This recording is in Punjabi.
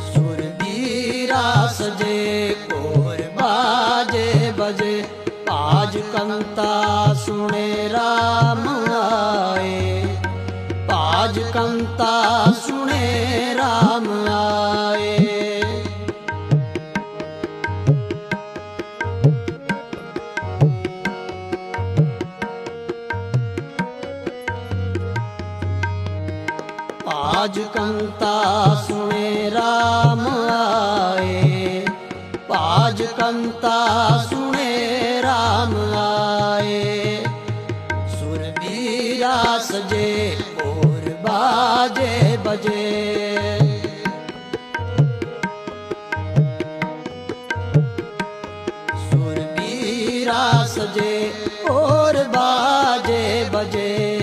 ਸੁਰਬੀਰਾ ਸਜੇ ਕੋਰ ਬਾਜੇ ਬਜੇ, ਆਜ ਕੰਤਾ ਸੁਣੇ ਰਾਮ ਆਏ। ਆਜ ਕੰਤਾ ਸੁਣੇ ਰਾਮ ਆਏ। ਆਜ ਕੰਤਾ ਸੁਣੇ ਕੰਤਾ ਸੁਣੇ ਰਾਮ ਆਏ। ਸੁਰ ਮੀਰਾ ਸਜੇ ਹੋਰ ਬਾਜੇ ਬਜੇ। ਸੁਰ ਮੀਰਾ ਸਜੇ ਹੋਰ ਬਾਜੇ ਬਜੇ।